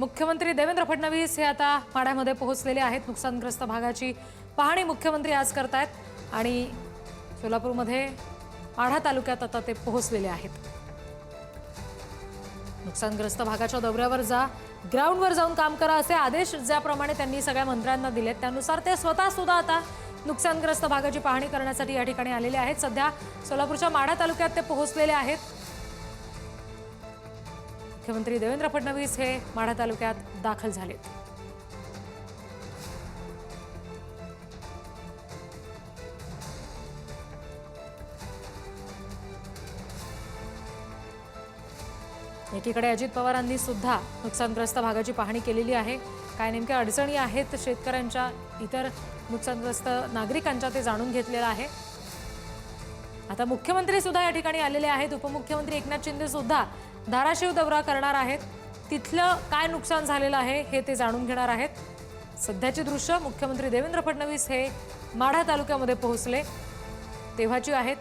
मुख्यमंत्री देवेंद्र फडणवीस हे आता माढ्यामध्ये पोहोचलेले आहेत. नुकसानग्रस्त भागाची पाहणी मुख्यमंत्री आज करतायत आणि सोलापूरमध्ये माढा तालुक्यात आता ते पोहोचलेले आहेत. नुकसानग्रस्त भागाच्या दौऱ्यावर जा ग्राउंडवर जाऊन काम करा असे आदेश ज्याप्रमाणे त्यांनी सगळ्या मंत्र्यांना दिलेत. त्यानुसार ते स्वतः सुद्धा आता नुकसानग्रस्त भागाची पाहणी करण्यासाठी या ठिकाणी आलेले आहेत. सध्या सोलापूरच्या माढा तालुक्यात ते पोहोचलेले आहेत. मुख्यमंत्री देवेंद्र फडणवीस हे माढा तालुक्यात दाखल झालेत एकीकडे अजित पवारांनी सुद्धा नुकसानग्रस्त भागाची पाहणी केलेली आहे. काय नेमक्या अडचणी आहेत? शेतकऱ्यांच्या इतर नुकसानग्रस्त नागरिकांच्या ते जाणून घेतलेलं आहे. आता मुख्यमंत्री सुद्धा या ठिकाणी आलेले आहेत. उपमुख्यमंत्री एकनाथ शिंदे सुद्धा धाराशिव दौरा करणार आहेत. तिथलं काय नुकसान झालेलं आहे हे ते जाणून घेणार आहेत. सध्याचे दृश्य मुख्यमंत्री देवेंद्र फडणवीस हे माढा तालुक्यामध्ये पोहोचले. तेव्हाची आहेत.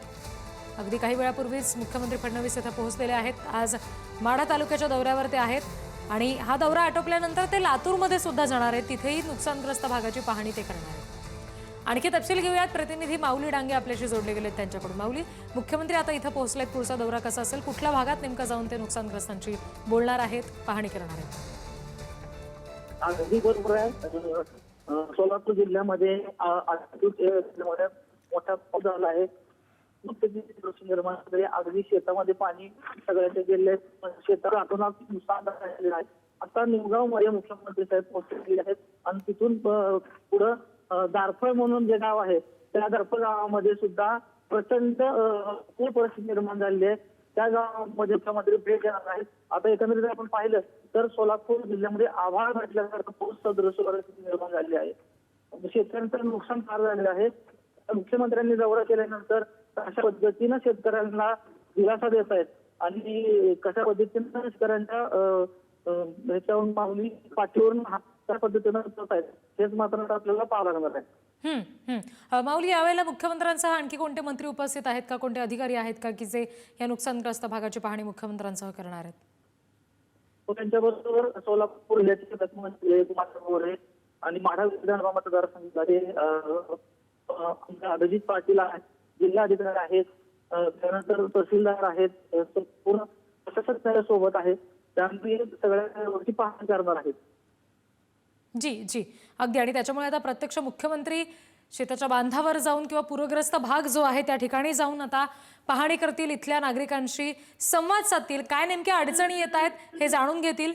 अगदी काही वेळापूर्वीच मुख्यमंत्री फडणवीस इथं पोहोचलेले आहेत. आज माढा तालुक्याच्या दौऱ्यावर ते आहेत. आणि हा दौरा आटोपल्यानंतर ते लातूरमध्ये सुद्धा जाणार आहेत. तिथेही नुकसानग्रस्त भागाची पाहणी ते करणार आहेत. आणखी तपशील घेऊयात. प्रतिनिधी माऊली डांगे आपल्याशी जोडले गेलेत त्यांच्याकडून. माऊली मुख्यमंत्री आता इथं पोहोचलेत. पुढचा दौरा कसा असेल? कुठल्या भागात नेमकं जाऊन ते नुकसानग्रस्तांची बोलणार आहेत? पाहणी करणार आहेत. अगदी बरोबर आहे. सोलापूर जिल्ह्यामध्ये मोठा पाऊस झाला आहे. निर्माण अगदी शेतामध्ये पाणी सगळ्यांचे गेले शेतात अतोनात नुकसान झालेलं आहे. आता निमगावमध्ये मुख्यमंत्री साहेब पोहोचलेले आहेत. आणि तिथून पुढं दारफळ म्हणून जे गाव आहे त्या दारफळ गावामध्ये सुद्धा प्रचंड पूर परिस्थिती निर्माण झालेली आहे. त्या गावामध्ये मुख्यमंत्री भेट देणार आहेत. आता एकंदरीत आपण पाहिलं तर सोलापूर जिल्ह्यामध्ये आभाळ घातल्यासारखं पाऊस सदृश परिस्थिती निर्माण झाली आहे. म्हणजे शेतकऱ्यांचं नुकसान फार झालेलं आहे. मुख्यमंत्र्यांनी दौरा केल्यानंतर अशा पद्धतीनं शेतकऱ्यांना दिलासा देत आहेत आणि कशा पद्धतीनं शेतकऱ्यांच्या ह्याच्यावरून मागणी पाठीवरून त्या पद्धतीनं आहेत. हेच मात्र आपल्याला पाहावं लागणार आहे. हम्म, माऊली यावेळेला मुख्यमंत्र्यांसह आणखी कोणते मंत्री उपस्थित आहेत का? कोणते अधिकारी आहेत का? की जे या नुकसानग्रस्त भागाची पाहणी मुख्यमंत्र्यांसह करणार आहेत? तो त्यांच्याबरोबर सोलापूर जिल्ह्याचे पालकमंत्री कुमार गोरे आणि माढा विधानसभा मतदारसंघाचे अं, अं, आमचे अभिजित पाटील आहेत जिल्हा अधिकारी आहेत अं, त्यानंतर तहसीलदार आहेत अं, पूर्ण प्रशासक त्याच्या सोबत आहे त्यामुळे सगळ्या गोष्टी पाहणी करणार आहेत जी जी. अगदी. आणि त्याच्यामुळे आता प्रत्यक्ष मुख्यमंत्री शेताच्या बांधावर जाऊन किंवा पूरग्रस्त भाग जो आहे त्या ठिकाणी जाऊन आता पाहणी करतील इथल्या नागरिकांशी संवाद साधतील. काय नेमक्या अडचणी येत आहेत हे जाणून घेतील.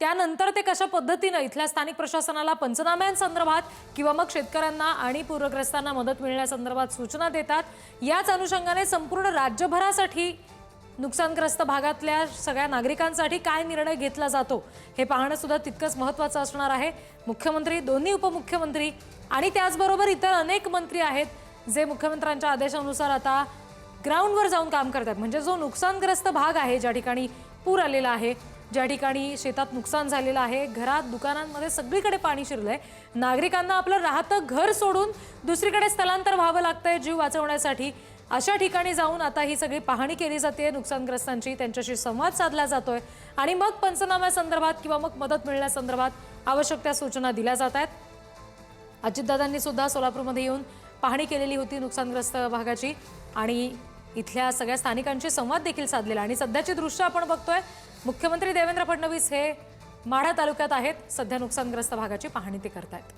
त्यानंतर ते कशा पद्धतीनं इथल्या स्थानिक प्रशासनाला पंचनाम्यांसंदर्भात किंवा मग शेतकऱ्यांना आणि पूरग्रस्तांना मदत मिळण्यासंदर्भात सूचना देतात याच अनुषंगाने संपूर्ण राज्यभरासाठी नुकसानग्रस्त भागातल्या सगळ्या नागरिकांसाठी काय निर्णय घेतला जातो हे पाहणं सुद्धा तितकंच महत्त्वाचं असणार आहे. मुख्यमंत्री दोन्ही उपमुख्यमंत्री आणि त्याचबरोबर इतर अनेक मंत्री आहेत जे मुख्यमंत्र्यांच्या आदेशानुसार आता ग्राउंडवर जाऊन काम करतात म्हणजे जो नुकसानग्रस्त भाग आहे ज्या ठिकाणी पूर आलेला आहे ज्या ठिकाणी शेतात नुकसान झालेलं आहे घरात दुकानांमध्ये सगळीकडे पाणी शिरलंय. नागरिकांना आपलं राहतं घर सोडून दुसरीकडे स्थलांतर व्हावं लागतंय जीव वाचवण्यासाठी. अशा ठिकाणी जाऊन आता ही सगळी पाहणी केली जाते. नुकसानग्रस्तांची त्यांच्याशी संवाद साधला जातोय. आणि मग पंचनाम्यासंदर्भात किंवा मग मदत मिळण्यासंदर्भात आवश्यक त्या सूचना दिल्या जात आहेत. अजितदादांनी सुद्धा सोलापूरमध्ये येऊन पाहणी केलेली होती नुकसानग्रस्त भागाची. आणि इथल्या सगळ्या स्थानिकांशी संवाद देखील साधलेला आणि सध्याची दृश्य आपण बघतोय मुख्यमंत्री देवेंद्र फडणवीस हे माढा तालुक्यात आहेत. सध्या नुकसानग्रस्त भागाची पाहणी ते करतायत.